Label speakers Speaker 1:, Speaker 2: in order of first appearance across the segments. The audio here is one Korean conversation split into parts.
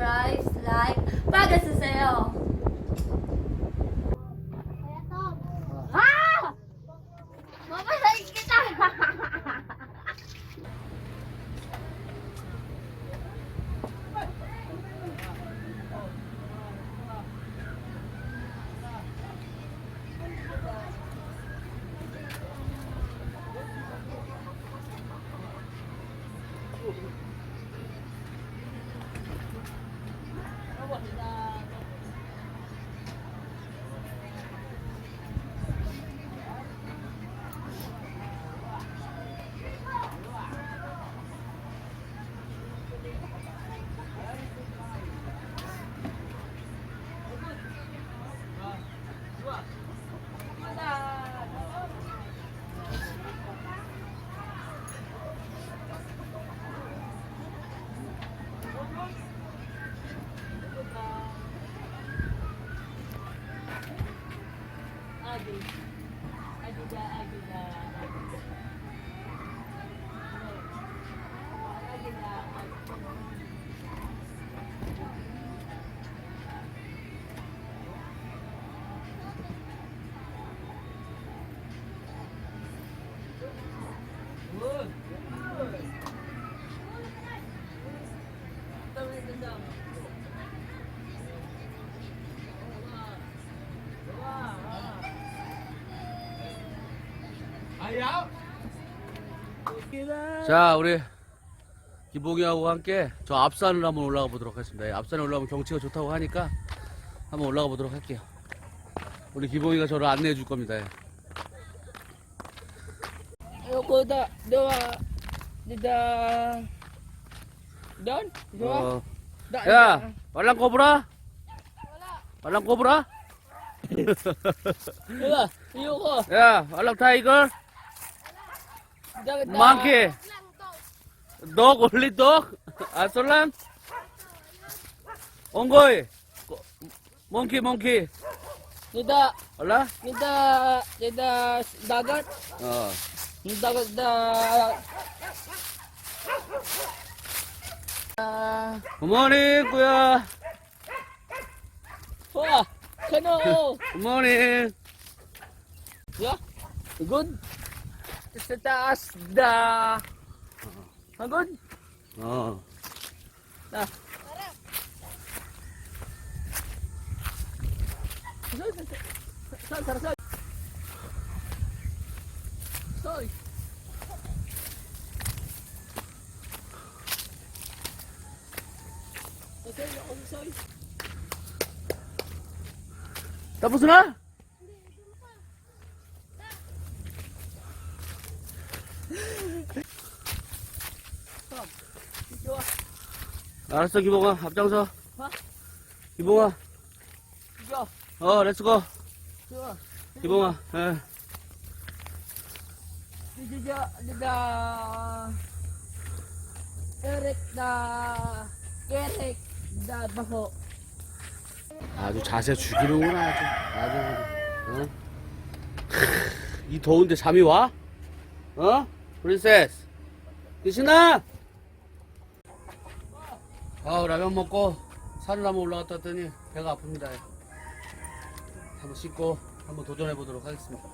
Speaker 1: subscribe, like, para
Speaker 2: 자, 우리 기봉이하고 함께 저 앞산을 한번 올라가 보도록 하겠습니다. 예, 앞산에 올라가면 경치가 좋다고 하니까 한번 올라가 보도록 할게요. 우리 기봉이가 저를 안내해 줄 겁니다. 예.
Speaker 3: Da, dawa, dida, don, dawa,
Speaker 2: 어, 야, 말랑 꼬부라? 말랑 꼬부라?
Speaker 3: dawa, ayoko,
Speaker 2: 야, 말랑 타이거?
Speaker 3: Da, da,
Speaker 2: 망키? 독, 올리 독? 아솔랑? 옹고이? 몽키, 몽키?
Speaker 3: dida,
Speaker 2: 올라?
Speaker 3: dida, dida, dagat,
Speaker 2: 어.
Speaker 3: dagat da, ah,
Speaker 2: 굿모닝, 꾸야.
Speaker 3: wah, kano,
Speaker 2: 굿모닝.
Speaker 3: ya, good, sa taas, da, ah, good,
Speaker 2: 어.
Speaker 3: da, Sal, sal, sal. Soy. Soy, soy.
Speaker 2: Tapos na? 알았어, 기봉아. 앞장서.
Speaker 3: 어?
Speaker 2: 기봉아.
Speaker 3: Ito.
Speaker 2: 어, 렛츠고.
Speaker 3: Ah.
Speaker 2: 기봉아. 예.
Speaker 3: Eric da Eric da baho.
Speaker 2: 아주 자세 죽이는구나, 아주. 아주. 어? 크, 이 더운데 잠이 와? 어? 프린세스. 귀신아! 아, 라면 먹고 산을 한번 올라갔다 왔더니 배가 아픕니다. 한번 씻고 한번 도전해 보도록 하겠습니다.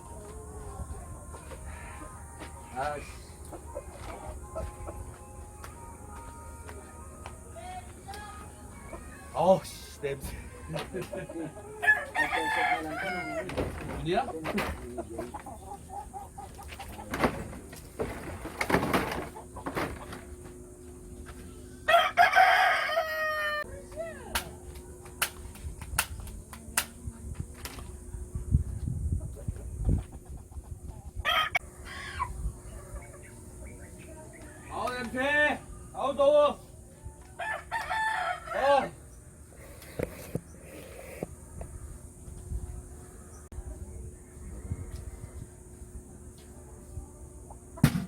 Speaker 2: 아이씨. 어우, 씨, 냄새. 눈이야? 아우 냄새 아우 더워 어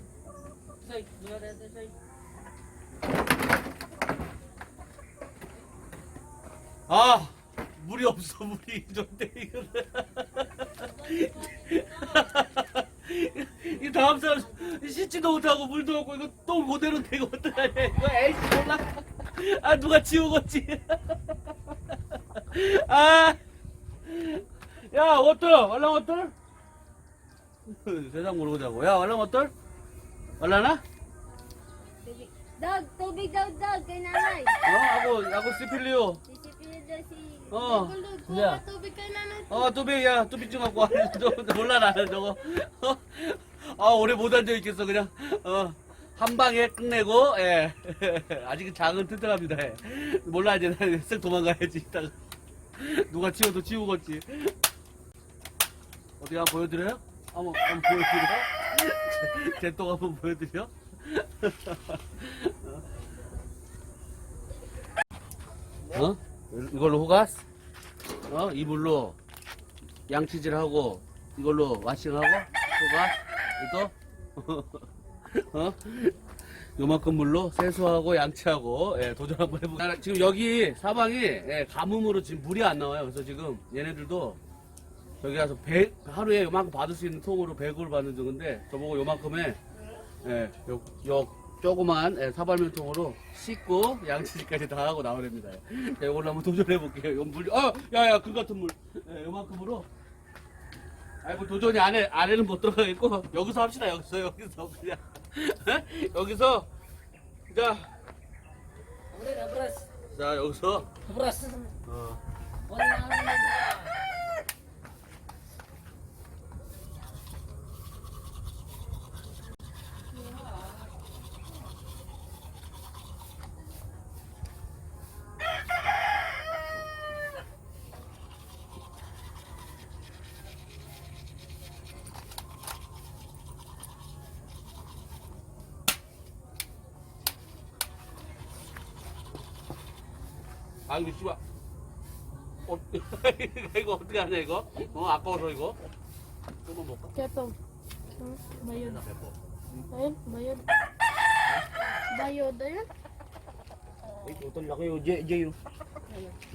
Speaker 3: Soy, dito dito soy.
Speaker 2: 아 물이 없어 물이. 좋대 이거 이 다음 사람 씻지도 못하고 물도 없고 이거 똥 그대로인데 이거 어떡하냐 이거. 에이씨 몰라. 아 누가 치우겠지. 아 야 어떨 얼랑 어떨 세상 모르고 자고. 야 얼랑 어떨 얼라나
Speaker 1: Dog, tubig daw, dog, kay nanay.
Speaker 2: 어 하고 하고 시필리오
Speaker 1: Sisipin daw si...
Speaker 2: 어.
Speaker 1: Gulog ko,
Speaker 2: Yeah.
Speaker 1: tubig kay nanay.
Speaker 2: 어 뚜비 야 뚜비 좀 갖고 와 저, 몰라 나는 저거 어? 아 오래 못 앉아 있겠어 그냥 어. 한 방에 끝내고 예 아직 장은 튼튼합니다 예. 몰라 이제 쓱 도망가야지 이따가 누가 치워도 치우겠지 어디 한번 보여드려요? 한번 한번 보여드려? 제똥 한번 보여드려? 어? 이걸로 호가스? 어? 이불로 양치질하고 이걸로 와싱하고 또가 또 어? 요만큼 물로 세수하고 양치하고 예, 도전 한번 해보자 지금 여기 사방이 예, 가뭄으로 지금 물이 안 나와요 그래서 지금 얘네들도 저기 가서 배, 하루에 요만큼 받을 수 있는 통으로 100을 받는 중인데 저보고 요만큼에 예, 요, 요 조그만 예, 사발면통으로 씻고 양치질까지 다 하고 나오랍니다. 예, 이걸로 한번 도전해 볼게요. 요 물, 어, 야야 그 같은 물, 예, 요만큼으로. 아이 뭐 도전이 안에 안에는 못 들어가겠고 여기서 합시다 여기서 여기서 그냥 예? 여기서 자. 자 여기서. 어, 아 이거 씨발 어, 이거 어떻게 하냐 이거? 어 아까워서 이거 조금 먹까?
Speaker 4: Ketong. Bayod. Ayun, bayod. Bayod, ayun.
Speaker 5: Ay, total laki oh. Jay, Jay oh.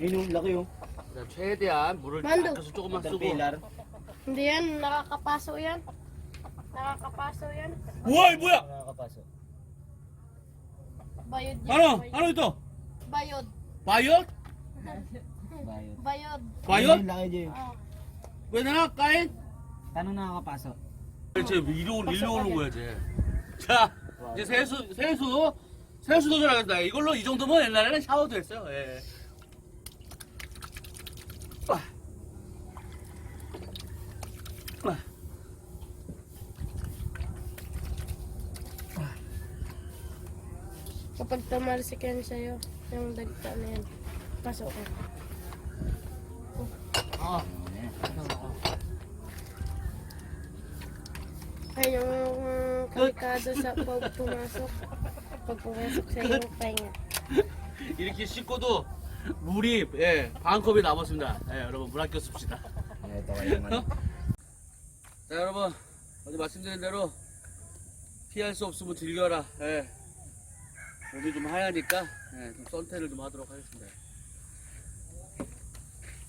Speaker 5: Yun yung laki oh.
Speaker 2: 자, 최대한 물을
Speaker 4: 만두.
Speaker 2: 닦아서 조금만
Speaker 5: Ang
Speaker 2: 쓰고
Speaker 5: pilar.
Speaker 4: Hindi yan, nakakapaso yan. Nakakapaso yan.
Speaker 2: 우와 이 뭐야?
Speaker 5: Nakakapasok.
Speaker 4: Bayod yan.
Speaker 2: 하나
Speaker 4: bayod.
Speaker 2: 하나 있다
Speaker 4: Bayod.
Speaker 5: Bayot. Ayun, laki Jay.
Speaker 4: Oh.
Speaker 2: 왜 나나 까인?
Speaker 5: Paano nakakapasok?
Speaker 2: 쟤 일로 오- 일로 오는 거야 쟤. 자 이제 세수 세수 세수 도전하겠다. 이걸로 이 정도면 옛날에는 샤워도 했어요. 예. 아. 아.
Speaker 4: Kapag yan, pasok ka.
Speaker 2: 아.
Speaker 4: Ay, yung kalikado sa pag pumasok. Pag pumasok sa iyong pahinga.
Speaker 2: 이렇게 씻고도 물이 예, 반 컵이 남았습니다. 예, 여러분 물 아껴 씁시다.
Speaker 5: Ito kayo man.
Speaker 2: 자 여러분 어제 말씀드린 대로 피할 수 없으면 즐겨라. 예. 몸이 좀 하얘니까 예, 좀 선택을 좀 하도록 하겠습니다.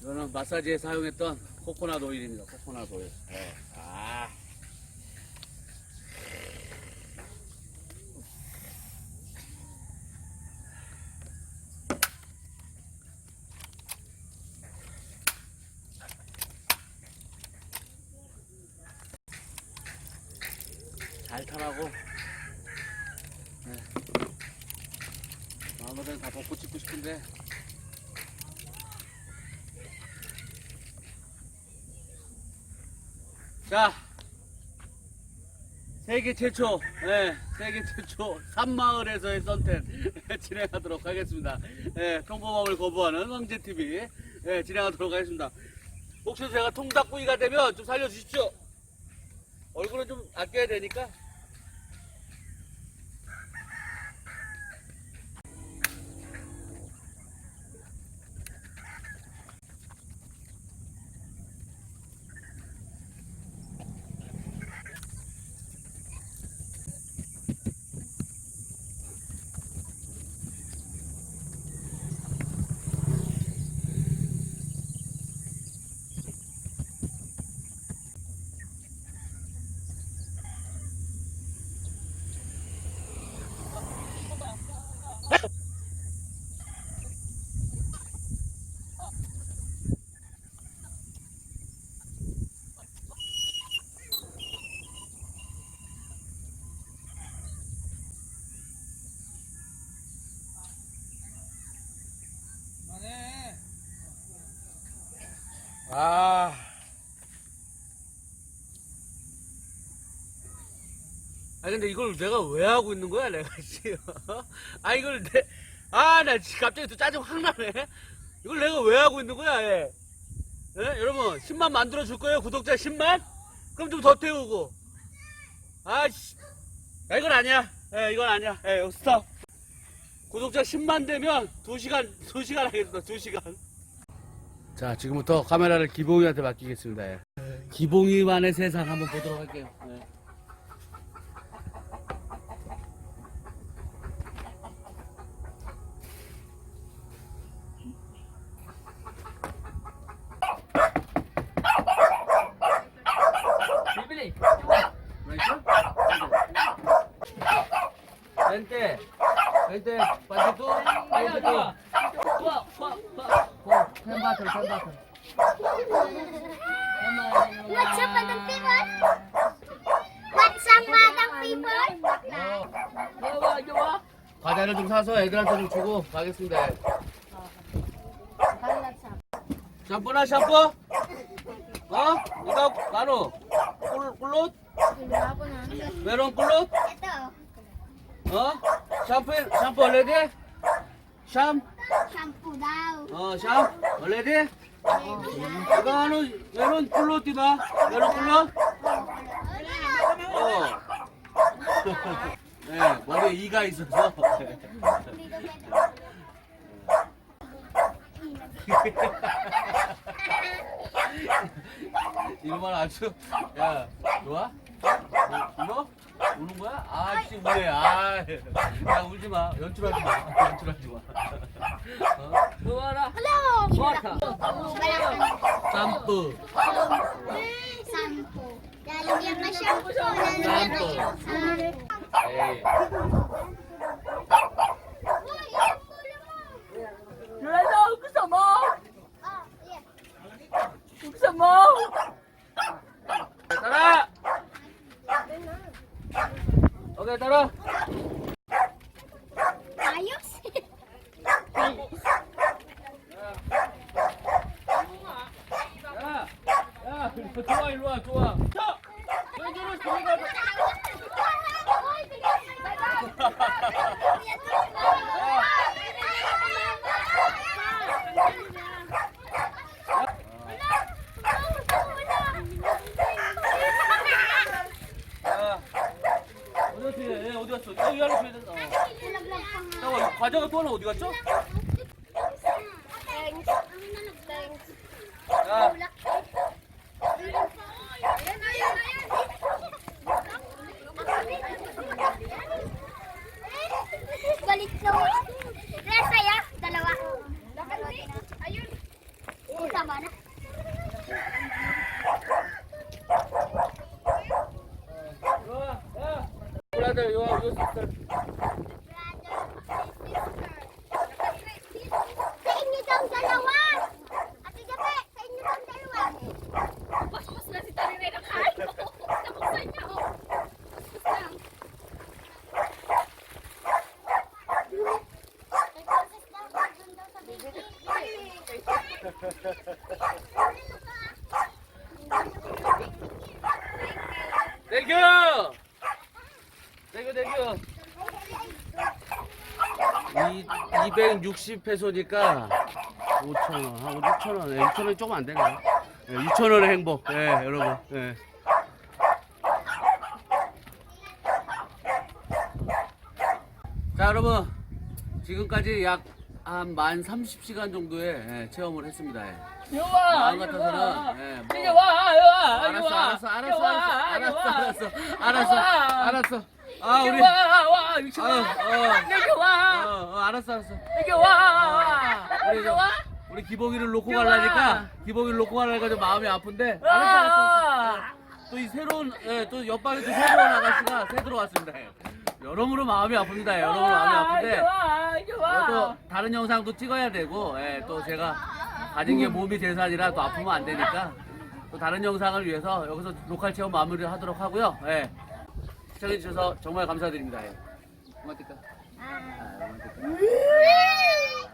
Speaker 2: 이거는 마사지에 사용했던 코코넛 오일입니다. 코코넛 오일. 예. 아. 잘 타라고. 네. 마음으로는 다 벗고 찍고 싶은데. 자, 세계 최초, 네, 세계 최초 산마을에서의 선택 진행하도록 하겠습니다. 네, 통보망을 거부하는 황제TV 네, 진행하도록 하겠습니다. 혹시 제가 통닭구이가 되면 좀 살려주십시오. 얼굴은 좀 아껴야 되니까. 아 근데 이걸 내가 왜 하고 있는 거야 내가 지금? 아 이걸 내 아나 갑자기 또 짜증 확 나네. 이걸 내가 왜 하고 있는 거야 얘? 예? 여러분 10만 만들어 줄 거예요 구독자 10만? 그럼 좀 더 태우고. 아씨. 야, 이건 아니야. 예 이건 아니야. 예 여기 스톱. 구독자 10만 되면 2시간 2시간 하겠습니다 2시간. 자 지금부터 카메라를 기봉이한테 맡기겠습니다 예. 기봉이만의 세상 한번 보도록 할게요. 예. Oh.
Speaker 1: What's up, madam people? What's up, madam people?
Speaker 2: 어,
Speaker 3: Jawa, jawa.
Speaker 2: 과자를 좀 사서 애들한테 좀 주고 가겠습니다. 샴푸나 샴푸? 어? 이거 마노? 꿀, 꿀롯? 메론 꿀롯?
Speaker 1: Ito,
Speaker 2: 어? 샴푸, 샴푸 얼레디? 샴?
Speaker 1: shampoo daw.
Speaker 2: 어, 샴? 얼레디? 이거 하노, 메론 꿀롯 디바? 메론 꿀롯? 어. 네, 머리에 이가 있어서. 이거만 아주, 야, 좋아? 어, 울어? 우는 거야? 아, 씨, 우네. 아, 야, 울지 마. 연출하지 마. 연출하지 마. 어?
Speaker 3: Jawa
Speaker 1: Hello!
Speaker 3: Water.
Speaker 2: 샴푸.
Speaker 1: Shampoo. Lalagyan ka shampoo. Lalagyan ka shampoo.
Speaker 2: 에이.
Speaker 3: Lalo, gusto mo?
Speaker 1: Oh, yeah.
Speaker 3: Gusto mo?
Speaker 2: 따라! 오케이, 따라!
Speaker 1: Ayos.
Speaker 2: 야! 야! 좋아, 일로 와, 좋아. 자! 왼쪽으로 돌리가 야! 어디 갔지? 얘 어디 갔어? 여기 하나 줘야 된다. 어. 잠깐만, 과자가 또 하나 어디 갔죠? 야!
Speaker 1: Balik na. Nasa ya? Dalawa. Ayun. Tama na.
Speaker 2: 일로 와, 야! 브라더, 요, 260페소니까 5천원, 한 6천원, 예, 6천원이 조금 안 되네요. 예, 6천원의 행복, 예, 여러분. 예. 자, 여러분. 지금까지 약한만 30시간 정도의 예, 체험을 했습니다. 예.
Speaker 3: Jawa,
Speaker 2: 마음
Speaker 3: jawa.
Speaker 2: 같아서는, 예, 뭐.
Speaker 3: Jawa, jawa,
Speaker 2: 알았어,
Speaker 3: jawa.
Speaker 2: 알았어, 알았어,
Speaker 3: Jawa,
Speaker 2: 알았어,
Speaker 3: jawa.
Speaker 2: 알았어, 알았어, 알았어, 알았어. 아, 우리,
Speaker 3: Jawa, 와, 이거
Speaker 2: 어,
Speaker 3: 좋아.
Speaker 2: 어.
Speaker 3: 이거 좋아.
Speaker 2: 어, 어, 알았어, 알았어.
Speaker 3: 이거 와.
Speaker 2: 우리 저-
Speaker 3: 좋아.
Speaker 2: 우리 기봉이를 놓고
Speaker 3: 좋아.
Speaker 2: 가려니까 기봉이를 놓고 가려니까 좀 마음이 아픈데. 알았어, 알았어.
Speaker 3: 와.
Speaker 2: 또 이 새로운, 예, 또 옆방에 또 새로운 아가씨가 새 들어왔습니다. 예. 여러모로 마음이 아픕니다. 예, 여러모로 마음이 아픈데.
Speaker 3: 좋아,
Speaker 2: 또
Speaker 3: 좋아.
Speaker 2: 다른 영상도 찍어야 되고, 예, 또 제가 가진 게 몸이 대산이라 또 아프면 안 되니까 또 다른 영상을 위해서 여기서 로컬 체험 마무리를 하도록 하고요. 예. 시청해 주셔서 정말 감사드립니다. 예. 고맙습니다. 아, 고맙습니다.